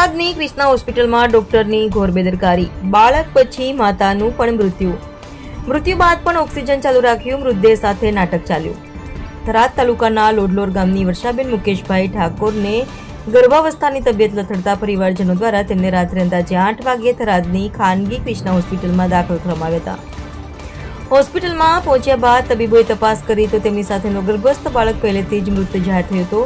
થરાદની ક્રિષ્ના હોસ્પિટલમાં ડોક્ટરની ઘોર બેદરકારી. બાળક પછી માતાનું પણ મૃત્યુ. મૃત્યુ બાદ પણ ઓક્સિજન ચાલુ રાખ્યું, મૃતદેહ સાથે નાટક ચાલ્યું. થરાદ તાલુકાના લોડલોર ગામની વર્ષાબેન મુકેશભાઈ ઠાકોરને ગર્ભાવસ્થાની તબિયત લથડતા પરિવારજનો દ્વારા તેમને રાત્રે અંદાજે આઠ વાગ્યે થરાદની ખાનગી ક્રિષ્ના હોસ્પિટલમાં દાખલ કરવામાં આવ્યા હતા. હોસ્પિટલમાં પહોંચ્યા બાદ તબીબોએ તપાસ કરી તો તેમની સાથેનો ગર્ભસ્થ બાળક પહેલેથી જ મૃત જાહેર થયો હતો.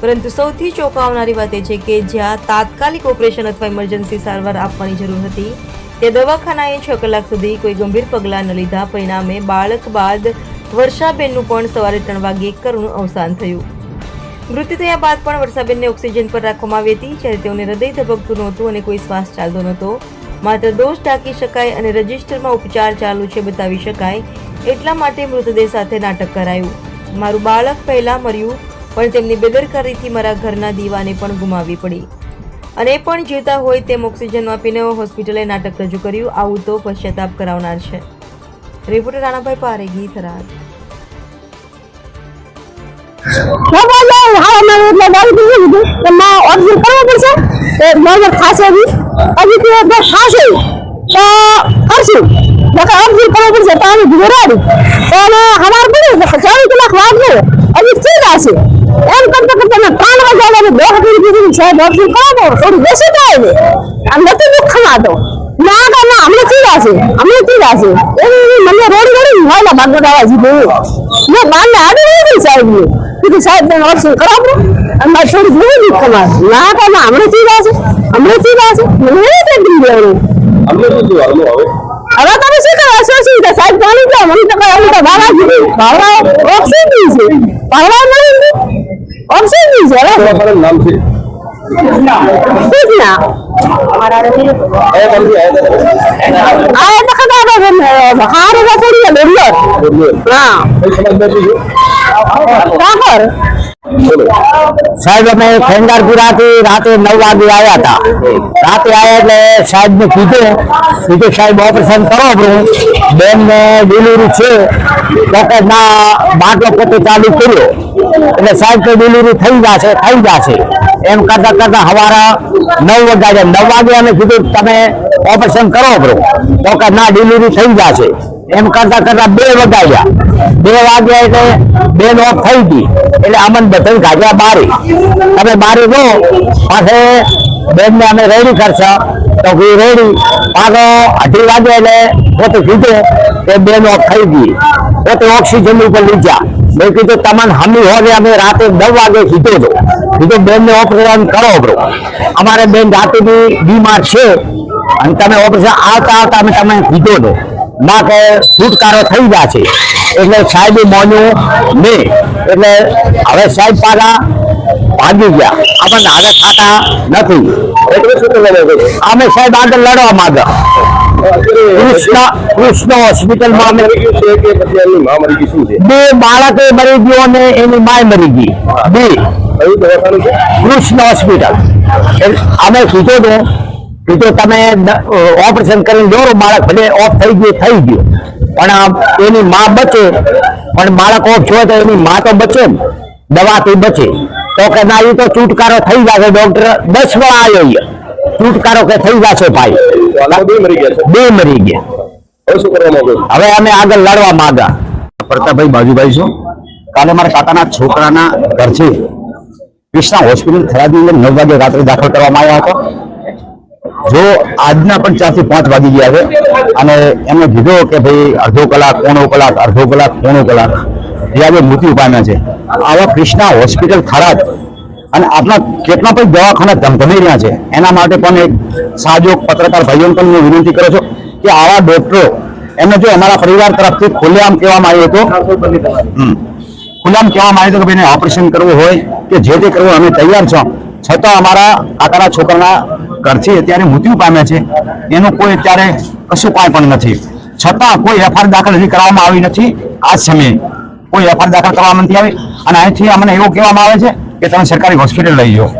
પરંતુ સૌથી ચોંકાવનારી વાત એ છે કે જ્યાં તાત્કાલિક ઓપરેશન અથવા ઇમરજન્સી સારવાર આપવાની જરૂર હતી, તે દવાખાનાએ છ કલાક સુધી કોઈ ગંભીર પગલાં ન લીધા. પરિણામે બાળક બાદ વર્ષાબેનનું પણ સવારે ત્રણ વાગ્યે કરુણ અવસાન થયું. મૃત્યુ થયા બાદ પણ વર્ષાબેનને ઓક્સિજન પર રાખવામાં આવી હતી. જ્યારે તેઓને હૃદય ધબકતું નહોતું અને કોઈ શ્વાસ ચાલતો નહોતો. માત્ર દોષ ઢાંકી શકાય અને રજિસ્ટરમાં ઉપચાર ચાલુ છે બતાવી શકાય. એટલા માટે મૃતદેહ સાથે નાટક કરાયું. મારું બાળક પહેલાં મર્યું. પણ તેમની બેદરકારીથી મારા ઘરના દીવાને પણ ગુમાવવી પડી અને પણ જીવતા હોય તેમ ઓક્સિજન આપીને હોસ્પિટલે નાટક રજૂ કર્યું આવું તો પશ્ચાતાપ કરાવનાર છે રિપોર્ટર રાણાભાઈ પારેગી થરાદ ખબર જાય હા કરવો પડશે એ બરાબર ખાશે બી હજી તે કરવો પડશે તો અમે કલાક વાત હજી થઈ જશે એમ કરતા કરતા મેં ત્રણ વાગ્યા અમે બે હજાર કીધું સાહેબ ઓબ્ઝર્વ કરો થોડું બેસી જાય ને આમ નથી દુઃખ ખમાતો ના ના ના હમણાં થઈ જશે હમણાં થઈ જશે એવી મને રોડી રોડી વાયલા ભાગવત આવા જીધું મેં બારને આડી રહી સાહેબ ને કીધું સાહેબ તમે ઓપ્શન કરાવો અને મારે થોડી ઘણી દુઃખ ખમાર ના તો ના હમણાં થઈ જશે હમણાં થઈ જશે મને એ ટેન્શન લેવાનું અમને શું થયું હાલનું હવે હવે તમે શું કરો શું શું છે સાહેબ પાણી દો મને તો કઈ અમે તો બાબા જીધી બાબા ઓપ્શન દી છે બાબા મળી ઓપ્શન દી છે હવે છે છો? સાહેબ, અમે ખેંગારપુરાથી રાતે નવ વાગે આવ્યા હતા. રાતે આવ્યા એટલે સાહેબ ને કીધું કીધું, સાહેબ, ઓપરેશન કરો આપણું બેન ને ડિલિવરી છે. કે ના બાટલો પોતે ચાલુ કર્યો. એટલે સાહેબ તો ડિલિવરી થઈ જશે થઈ જશે એમ કરતા કરતા હવારા નવ વાગ્યા, નવ વાગે અમે કીધું, તમે ઓપરેશન કરો આપણું તો ના ડિલિવરી થઈ જશે એમ કરતા કરતા બે વગાડ્યા. બે વાગ્યા એટલે બે ઓફ થઈ ગઈ. એટલે અમન બધા ગાજ્યા બારી. તમે બારી જો પાસે બેન ને અમે રેડી કરશો. તો રેડી પાછો અઢી વાગે એટલે પોતે કીધું કે બેન ઓફ થઈ ગઈ. પોતે ઓક્સિજન ઉપર લીધા. મેં કીધું તમને હમી હોય અમે રાતે નવ વાગે સીધો હતું. કીધું બેન ને ઓપરેશન કરો બ્રો. અમારે બેન રાતે બી બીમાર છે. અને તમે ઓપરેશન આવતા આવતા અમે તમે કીધો હતું. ના કે છુટકારો થઈ છે. એટલે સાહેબ મોન્યું નહીં એટલે હવે સાહેબ પાછા ભાગી ગયા. આપણને હવે ખાતા નથી. એટલે શું કરવા અમે સાહેબ આગળ લડવા માંગે. કૃષ્ણ કૃષ્ણ હોસ્પિટલમાં બે બાળકે મરી ગયો અને એની માય મરી ગઈ. બે. કૃષ્ણ હોસ્પિટલ. અમે કીધું હતું કીધું તમે ઓપરેશન કરીને દોરો બાળક ભલે ઓફ થઈ ગયું થઈ ગયું. પણ એની માં બચે. પણ બાળક ઓફ છો તો એની માં તો બચે ને દવાથી બચે. તો કે ના એ તો છુટકારો થઈ જશે ડોક્ટર દસ વાર આવ્યો. છુટકારો કે થઈ જશે ભાઈ. બે મરી ગયા બે મરી ગયા. હવે શું કરવા હવે અમે આગળ લડવા માંગા. પ્રતાપભાઈ બાજુભાઈ છું? કાલે મારા કાકાના છોકરાના ઘર છે. કૃષ્ણા હોસ્પિટલ થરાદની અંદર નવ વાગે રાત્રે દાખલ કરવામાં આવ્યા હતો. જો આજના પણ ચારથી પાંચ વાગી ગયા છે અને એમને કીધો કે ભાઈ અડધો કલાક, પોણો કલાક, અડધો કલાક, પોણો કલાક એ આજે મૃત્યુ પામ્યા છે આવા કૃષ્ણા હોસ્પિટલ ખરાબ અને આપણા કેટલા પણ દવાખાના ધમધમી રહ્યા છે એના માટે પણ એક સાજો પત્રકાર ભાઈઓને પણ હું વિનંતી કરું છું કે આવા ડોક્ટરો એમને જો અમારા પરિવાર તરફથી ખુલ્લેઆમ કહેવામાં આવ્યો હતો. ખુલ્લામ કહેવામાં આવ્યું હતું કે ભાઈને ઓપરેશન કરવું હોય કે જે તે કરવું અમે તૈયાર છો છતાં અમારા કાકાના છોકરાના ઘરથી અત્યારે મૃત્યુ પામ્યા છે. એનું કોઈ અત્યારે કશું કાંઈ પણ નથી. છતાં કોઈ એફઆઈઆર દાખલ હજી કરવામાં આવી નથી. આ સમયે કોઈ એફઆઈઆર દાખલ કરવામાં નથી આવી. અને અહીંથી અમને એવું કહેવામાં આવે છે કે તમે સરકારી હોસ્પિટલ લઈ જાઓ.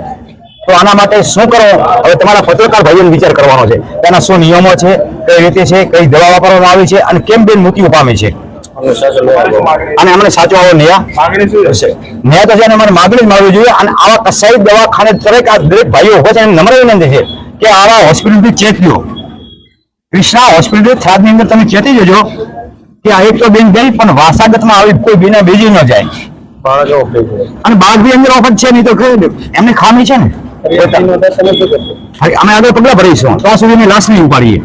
તો આના માટે શું કરો? હવે તમારા પત્રકાર ભાઈઓને વિચાર કરવાનો છે તેના શું નિયમો છે, કઈ રીતે છે, કઈ દવા વાપરવામાં આવી છે અને કેમ બેન મૃત્યુ પામે છે. અને અમને સાચો આવો ન્યા. ન્યાય તો છે અને અમારે માગણી જ માગવી જોઈએ. અને આવા કસાઈ દવાખાને દરેક આ દરેક ભાઈઓ હોય છે નમ્ર વિનંતી છે કે આવા હોસ્પિટલથી લો કૃષ્ણા હોસ્પિટલ થરાદની અંદર તમે ચેતી જજો કે આ એક તો બેન ગઈ પણ વારસાગતમાં આવી કોઈ બીના બીજી ન જાય. અને બાળક બી અંદર ઓફર છે નહીં તો એમની ખામી છે ને? અમે આગળ પગલા ભરીશું. ત્યાં સુધીની લાશ નહીં ઉપાડીએ.